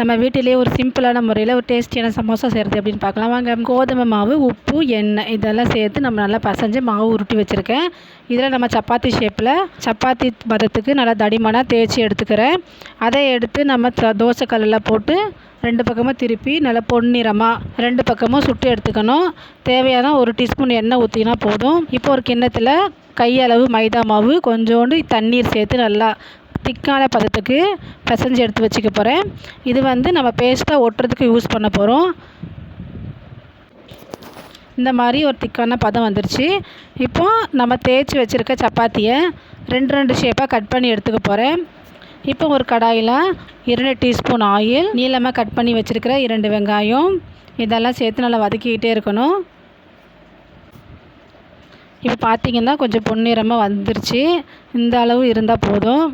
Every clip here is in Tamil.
நம்ம வீட்டிலேயே ஒரு சிம்பிளான முறையில் ஒரு டேஸ்டியான சமோசா செய்கிறது அப்படின்னு பார்க்கலாம். வாங்க கோதுமை மாவு உப்பு எண்ணெய் இதெல்லாம் சேர்த்து நம்ம நல்லா பசைஞ்சு மாவு உருட்டி வச்சுருக்கேன். இதில் நம்ம சப்பாத்தி ஷேப்பில் சப்பாத்தி பதத்துக்கு நல்லா தடிமனாக தேய்ச்சி எடுத்துக்கிறேன். அதை எடுத்து நம்ம தோசை கல்லில் போட்டு ரெண்டு பக்கமும் திருப்பி நல்லா பொன்னிறமாக ரெண்டு பக்கமும் சுட்டு எடுத்துக்கணும். தேவையான ஒரு டீஸ்பூன் எண்ணெய் ஊற்றினா போதும். இப்போ ஒரு கிண்ணத்தில் கையளவு மைதா மாவு கொஞ்சோண்டு தண்ணீர் சேர்த்து நல்லா திக்கான பதத்துக்கு பிசைஞ்சு எடுத்து வச்சுக்க போகிறேன் இது வந்து நம்ம பேஸ்ட்டாக ஒட்டுறதுக்கு யூஸ் பண்ண போகிறோம் இந்த மாதிரி ஒரு திக்கான பதம் வந்துருச்சு. இப்போ நம்ம தேய்ச்சி வச்சுருக்க சப்பாத்தியை ரெண்டு ரெண்டு ஷேப்பாக கட் பண்ணி எடுத்துக்க போகிறேன் இப்போ ஒரு கடாயில் இரண்டு டீஸ்பூன் ஆயில் நீளமாக கட் பண்ணி வச்சுருக்கிற இரண்டு வெங்காயம் இதெல்லாம் சேர்த்து நல்லா வதக்கிக்கிட்டே இருக்கணும். இப்போ பார்த்தீங்கன்னா கொஞ்சம் பொன்னிறமாக வந்துருச்சு. இந்த அளவு இருந்தால் போதும்.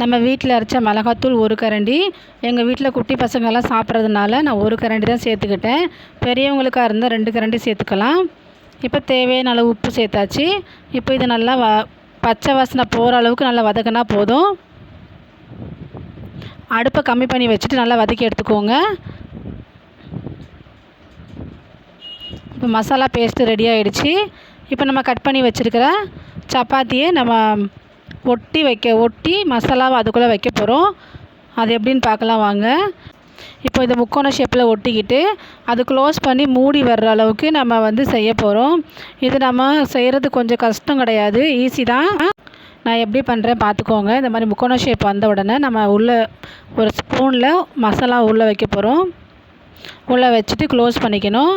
நம்ம வீட்டில் அரைச்ச மிளகாத்தூள் ஒரு கரண்டி. எங்கள் வீட்டில் குட்டி பசங்கள்லாம் சாப்பிட்றதுனால நான் ஒரு கரண்டி தான் சேர்த்துக்கிட்டேன். பெரியவங்களுக்காக இருந்தால் ரெண்டு கரண்டி சேர்த்துக்கலாம். இப்போ தேவையான அளவு உப்பு சேர்த்தாச்சு. இப்போ இது நல்லா வ பச்சை வாசனை போகிற அளவுக்கு நல்லா வதக்கினா போதும். அடுப்பை கம்மி பண்ணி வச்சுட்டு நல்லா வதக்கி எடுத்துக்கோங்க. இப்போ மசாலா பேஸ்ட்டு ரெடி ஆகிடுச்சு இப்போ நம்ம கட் பண்ணி வச்சுருக்கிற சப்பாத்தியை நம்ம ஒட்டி வைக்க ஒட்டி மசாலாவை அதுக்குள்ளே வைக்க போகிறோம். அது எப்படின்னு பார்க்கலாம் வாங்க. இப்போ இதை முக்கோண ஷேப்பில் ஒட்டிக்கிட்டு அது க்ளோஸ் பண்ணி மூடி வர்ற அளவுக்கு நம்ம வந்து செய்ய போகிறோம். இது நம்ம செய்கிறது கொஞ்சம் கஷ்டம் கிடையாது. ஈஸி தான். நான் எப்படி பண்ணுறேன் பார்த்துக்கோங்க. இந்த மாதிரி முக்கோண ஷேப் வந்த உடனே நம்ம உள்ளே ஒரு ஸ்பூனில் மசாலா உள்ளே வைக்க போகிறோம். உள்ளே வச்சுட்டு க்ளோஸ் பண்ணிக்கணும்.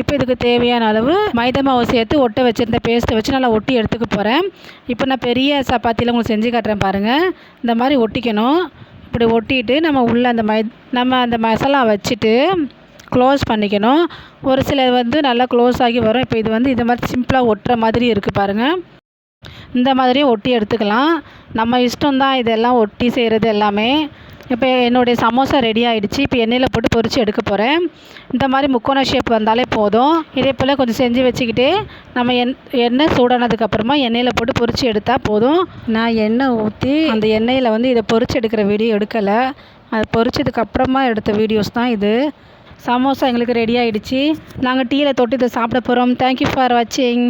இப்போ இதுக்கு தேவையான அளவு மைதா மாவு சேர்த்து ஒட்ட வச்சுருந்த பேஸ்ட்டை வச்சு நல்லா ஒட்டி எடுத்துக்க போகிறேன் இப்போ நான் பெரிய சப்பாத்தியில் உங்களுக்கு செஞ்சு காட்டுறேன் பாருங்கள் இந்த மாதிரி ஒட்டிக்கணும். இப்படி ஒட்டிட்டு நம்ம உள்ளே அந்த மை நம்ம அந்த மசாலா வச்சுட்டு க்ளோஸ் பண்ணிக்கணும். ஒரு சில வந்து நல்லா க்ளோஸ் ஆகி வரும். இப்போ இது வந்து இந்த மாதிரி சிம்பிளாக ஒட்டுற மாதிரி இருக்குது பாருங்கள் இந்த மாதிரியும் ஒட்டி எடுத்துக்கலாம். நம்ம இஷ்டம்தான் இதெல்லாம் ஒட்டி செய்கிறது எல்லாமே. இப்போ என்னுடைய சமோசா ரெடி ஆகிடுச்சு இப்போ எண்ணெயில் போட்டு பொரித்து எடுக்க போகிறேன் இந்த மாதிரி முக்கோண ஷேப் வந்தாலே போதும். இதே போல் கொஞ்சம் செஞ்சு வச்சுக்கிட்டு நம்ம எண் எண்ணெய் சூடானதுக்கப்புறமா எண்ணெயில் போட்டு பொரித்து எடுத்தால் போதும். நான் எண்ணெய் ஊற்றி அந்த எண்ணெயில் வந்து இதை பொரித்து எடுக்கிற வீடியோ எடுக்கலை. அது பொரிச்சதுக்கப்புறமா எடுத்த வீடியோஸ் தான் இது. சமோசா எங்களுக்கு ரெடி ஆகிடுச்சு நாங்கள் டீயில் தொட்டு இதை சாப்பிட போகிறோம் தேங்க்யூ ஃபார் வாட்சிங்